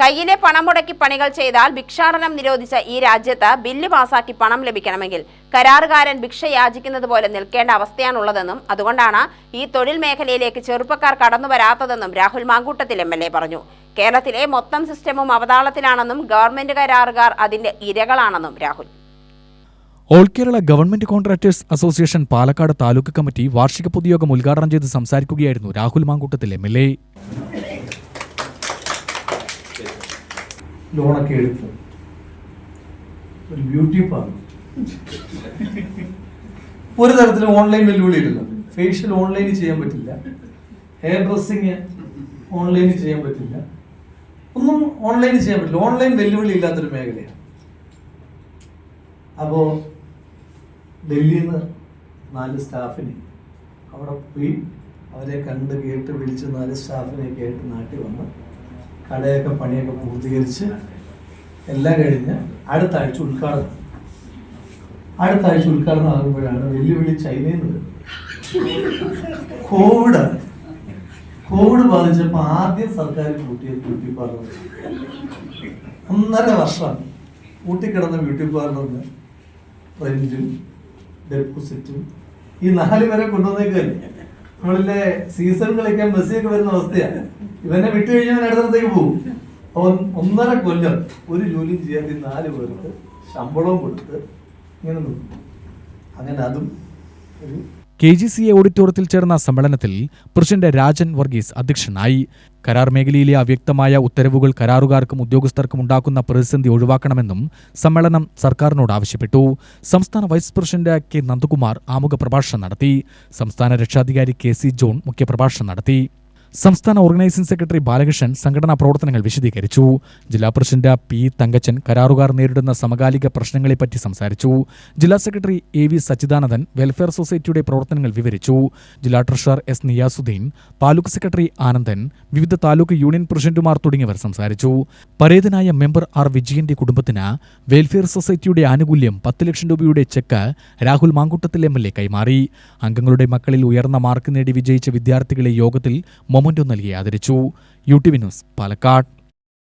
കയ്യിലെ പണം മുടക്കി പണികൾ ചെയ്താൽ ഭിക്ഷാടനം നിരോധിച്ച ഈ രാജ്യത്ത് ബില്ല് പാസാക്കി പണം ലഭിക്കണമെങ്കിൽ കരാറുകാരൻ ഭിക്ഷ യാചിക്കുന്നത് പോലെ നിൽക്കേണ്ട അവസ്ഥയാണുള്ളതെന്നും അതുകൊണ്ടാണ് ഈ തൊഴിൽ മേഖലയിലേക്ക് ചെറുപ്പക്കാർ കടന്നു വരാത്തതെന്നും രാഹുൽ മാങ്കൂട്ടത്തിൽ എം പറഞ്ഞു. കേരളത്തിലെ മൊത്തം സിസ്റ്റമും അവതാളത്തിലാണെന്നും ഗവൺമെന്റ് കരാറുകാർ അതിന്റെ ഇരകളാണെന്നും Rahul. All Kerala government contractors association Palakkad taluk committee വാർഷിക പൊതുയോഗം ഉദ്ഘാടനം ചെയ്ത് സംസാരിക്കുകയായിരുന്നു Rahul Mamkootathil M L A ലോണൊക്കെ എടുത്ത് ഒരു ബ്യൂട്ടി പാർലർ. ഒരു തരത്തിലും ഓൺലൈൻ വെല്ലുവിളിയില്ലല്ലോ ഫേഷ്യൽ ഓൺലൈനിൽ ചെയ്യാൻ പറ്റില്ല. ഹെയർ ഡ്രസ്സിങ് ഓൺലൈനിൽ ചെയ്യാൻ പറ്റില്ല. ഒന്നും ഓൺലൈനിൽ ചെയ്യാൻ പറ്റില്ല. ഓൺലൈൻ വെല്ലുവിളി ഇല്ലാത്തൊരു മേഖലയാണ്. അപ്പോൾ ഡൽഹിയിൽ നിന്ന് നാല് സ്റ്റാഫിനെ അവിടെ പോയി അവരെ കണ്ട് കേട്ട് വിളിച്ച് നാല് സ്റ്റാഫിനെ കേട്ട് നാട്ടിൽ വന്ന് കടയൊക്കെ പണിയൊക്കെ പൂർത്തീകരിച്ച് എല്ലാം കഴിഞ്ഞ് അടുത്ത ആഴ്ച ഉദ്ഘാടനം. അടുത്ത ആഴ്ച ഉദ്ഘാടനം ആകുമ്പോഴാണ് വെല്ലുവിളി ചൈനയിൽ നിന്ന് കോവിഡ്. കോവിഡ് ബാധിച്ചപ്പോൾ ആദ്യം സർക്കാർ പൂട്ടിയ ബ്യൂട്ടി പാർലർ ഒന്നര വർഷം പൂട്ടിക്കിടന്ന ബ്യൂട്ടി പാർലറിന് റെന്റും ഡെപ്പോസിറ്റും ഈ നാല് വരെ കൊണ്ടുവന്നേക്കല്ലേ നമ്മളിലെ സീസൺ കളിക്കാൻ മെസ്സിയൊക്കെ വരുന്ന അവസ്ഥയാണ്. ഇവനെ വിട്ടു കഴിഞ്ഞാൽ അടുത്തടത്തേക്ക് പോകും അവൻ ഒന്നര കൊല്ലം ഒരു ജോലിയും ചെയ്യാതെ നാല് പേർക്ക് ശമ്പളവും കൊടുത്ത് ഇങ്ങനെ അങ്ങനെ അതും കെ ജി സി എ ഓഡിറ്റോറിയത്തിൽ ചേർന്ന സമ്മേളനത്തിൽ പ്രസിഡന്റ് രാജൻ വർഗീസ് അധ്യക്ഷനായി. കരാർ മേഖലയിലെ അവ്യക്തമായ ഉത്തരവുകൾ കരാറുകാർക്കും ഉദ്യോഗസ്ഥർക്കും ഉണ്ടാക്കുന്ന പ്രതിസന്ധി ഒഴിവാക്കണമെന്നും സമ്മേളനം സർക്കാരിനോട് ആവശ്യപ്പെട്ടു. സംസ്ഥാന വൈസ് പ്രസിഡന്റ് കെ നന്ദകുമാർ ആമുഖ പ്രഭാഷണം നടത്തി. സംസ്ഥാന രക്ഷാധികാരി കെ സി ജോൺ മുഖ്യപ്രഭാഷണം നടത്തി. സംസ്ഥാന ഓർഗനൈസിംഗ് സെക്രട്ടറി ബാലകൃഷ്ണൻ സംഘടനാ പ്രവർത്തനങ്ങൾ വിശദീകരിച്ചു. ജില്ലാ പ്രസിഡന്റ് പി തങ്കച്ചൻ കരാറുകാർ നേരിടുന്ന സമകാലിക പ്രശ്നങ്ങളെപ്പറ്റി സംസാരിച്ചു. ജില്ലാ secretary A V Sachidanandan welfare സൊസൈറ്റിയുടെ പ്രവർത്തനങ്ങൾ വിവരിച്ചു. ജില്ലാ treasurer S Niyasudheen taluk secretary Anandan വിവിധ താലൂക്ക് യൂണിയൻ പ്രസിഡന്റുമാർ തുടങ്ങിയവർ സംസാരിച്ചു. പരേതനായ മെമ്പർ ആർ വിജയന്റെ കുടുംബത്തിന് വെൽഫെയർ സൊസൈറ്റിയുടെ ആനുകൂല്യം പത്ത് ലക്ഷം രൂപയുടെ cheque Rahul Mamkootathil M L A കൈമാറി. അംഗങ്ങളുടെ മക്കളിൽ ഉയർന്ന മാർക്ക് നേടി വിജയിച്ച വിദ്യാർത്ഥികളെ യോഗത്തിൽ മൊമന്റോ നൽകി. ആദരിച്ചു. U T V news Palakkad.